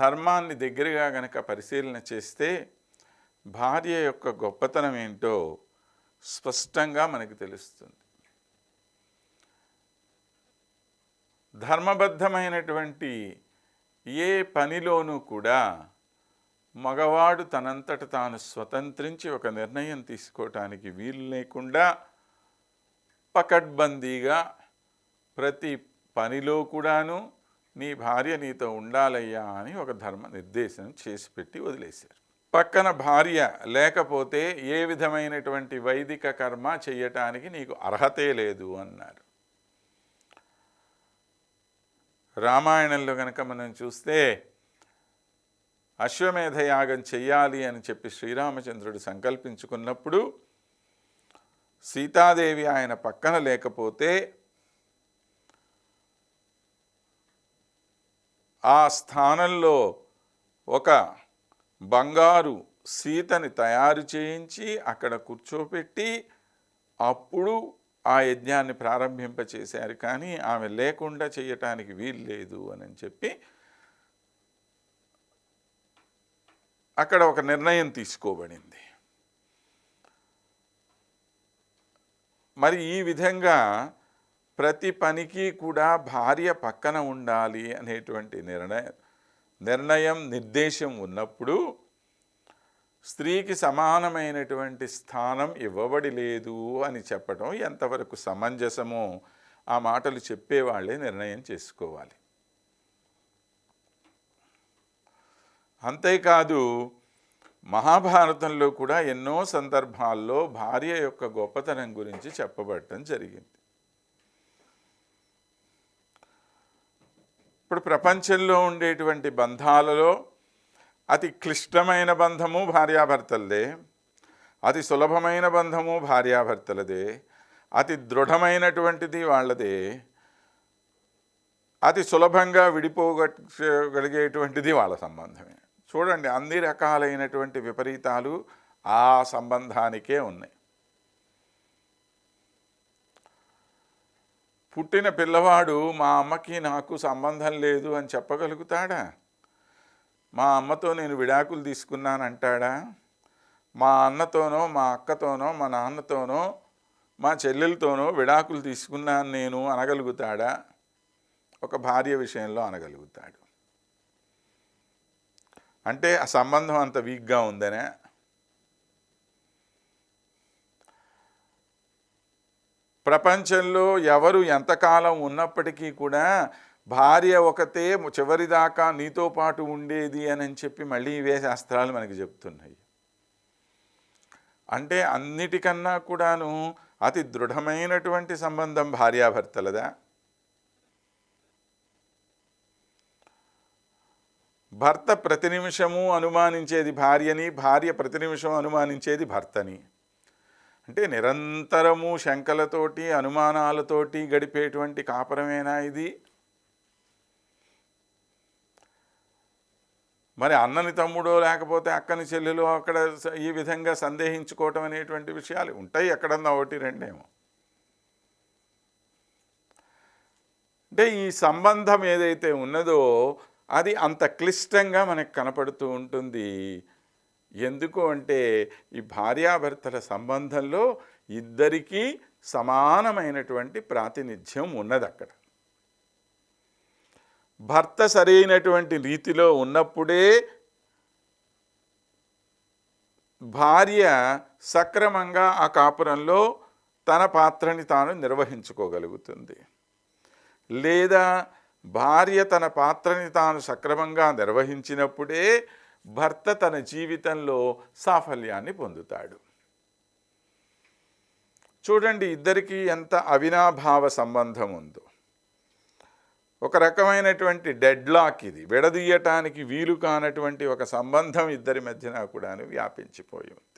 ధర్మాన్ని దగ్గరగా గనక పరిశీలన చేస్తే భార్య యొక్క గొప్పతనం ఏంటో స్పష్టంగా మనకి తెలుస్తుంది. ధర్మబద్ధమైనటువంటి ఏ పనిలోనూ కూడా మగవాడు తనంతట తాను స్వతంత్రించి ఒక నిర్ణయం తీసుకోవటానికి వీలు లేకుండా పకడ్బందీగా ప్రతి పనిలో కూడాను నీ భార్య నీతో ఉండాలయ్యా అని ఒక ధర్మ నిర్దేశం చేసి పెట్టి వదిలేశారు. పక్కన భార్య లేకపోతే ఏ విధమైనటువంటి వైదిక కర్మ చేయటానికి నీకు అర్హతే లేదు అన్నారు. రామాయణంలో కనుక మనం చూస్తే అశ్వమేధ యాగం చెయ్యాలి అని చెప్పి శ్రీరామచంద్రుడు సంకల్పించుకున్నప్పుడు సీతాదేవి ఆయన పక్కన లేకపోతే ఆ స్థానంలో ఒక బంగారు సీతని తయారు చేయించి అక్కడ కూర్చోపెట్టి అప్పుడు ఆ యజ్ఞాన్ని ప్రారంభింపచేశారు. కానీ ఆమె లేకుండా చేయటానికి వీలు లేదు అని చెప్పి అక్కడ ఒక నిర్ణయం తీసుకోబడింది. మరి ఈ విధంగా ప్రతి పనికి కూడా భార్య పక్కన ఉండాలి అనేటువంటి నిర్ణయం నిర్ణయం నిర్దేశం ఉన్నప్పుడు స్త్రీకి సమానమైనటువంటి స్థానం ఇవ్వబడి లేదు అని చెప్పడం ఎంతవరకు సమంజసమో ఆ మాటలు చెప్పేవాళ్ళే నిర్ణయం చేసుకోవాలి. అంతేకాదు మహాభారతంలో కూడా ఎన్నో సందర్భాల్లో భార్య యొక్క గొప్పతనం గురించి చెప్పబడటం జరిగింది. ఇప్పుడు ప్రపంచంలో ఉండేటువంటి బంధాలలో అతి క్లిష్టమైన బంధము భార్యాభర్తలదే అతి సులభమైన బంధము భార్యాభర్తలదే అతి దృఢమైనటువంటిది వాళ్ళదే అతి సులభంగా విడిపోగలిగేటువంటిది వాళ్ళ సంబంధమే. చూడండి అన్ని రకాలైనటువంటి విపరీతాలు ఆ సంబంధానికే ఉన్నాయి. పుట్టిన పిల్లవాడు మా అమ్మకి నాకు సంబంధం లేదు అని చెప్పగలుగుతాడా? మా అమ్మతో నేను విడాకులు తీసుకున్నానంటాడా? మా అన్నతోనో మా అక్కతోనో మా నాన్నతోనో మా చెల్లెలతోనో విడాకులు తీసుకున్నాను నేను అనగలుగుతాడా? ఒక భార్య విషయంలో అనగలుగుతాడు. అంటే ఆ సంబంధం అంత వీక్గా ఉందనే ప్రపంచంలో ఎవరు ఎంతకాలం ఉన్నప్పటికీ కూడా భార్య ఒకతే చివరిదాకా నీతో పాటు ఉండేది అని చెప్పి మళ్ళీ ఇవే శాస్త్రాలు మనకి చెప్తున్నాయి. అంటే అన్నిటికన్నా కూడాను అతి దృఢమైనటువంటి సంబంధం భార్యాభర్తలదా? భర్త ప్రతి నిమిషము అనుమానించేది భార్యని భార్య ప్రతి నిమిషం అనుమానించేది భర్తని. అంటే నిరంతరము శంకలతోటి అనుమానాలతోటి గడిపేటువంటి కాపురమేనా ఇది? మరి అన్నని తమ్ముడో లేకపోతే అక్కని చెల్లెలో అక్కడ ఈ విధంగా సందేహించుకోవటం అనేటువంటి విషయాలు ఉంటాయి ఎక్కడన్నా ఒకటి రెండేమో. అంటే ఈ సంబంధం ఏదైతే ఉన్నదో అది అంత క్లిష్టంగా మనకు కనపడుతూ ఉంటుంది. ఎందుకు అంటే ఈ భార్యాభర్తల సంబంధంలో ఇద్దరికీ సమానమైనటువంటి ప్రాతినిధ్యం ఉన్నది అక్కడ. భర్త సరైనటువంటి రీతిలో ఉన్నప్పుడే భార్య సక్రమంగా ఆ కాపురంలో తన పాత్రని తాను నిర్వహించుకోగలుగుతుంది. లేదా భార్య తన పాత్రని తాను సక్రమంగా నిర్వహించినప్పుడే భర్త తన జీవితంలో సాఫల్యాన్ని పొందుతాడు. చూడండి ఇద్దరికీ ఎంత అవినాభావ సంబంధం ఉందో. ఒక రకమైనటువంటి డెడ్ లాక్ ఇది. విడదీయటానికి వీలు కానటువంటి ఒక సంబంధం ఇద్దరి మధ్యన కూడా వ్యాపించిపోయింది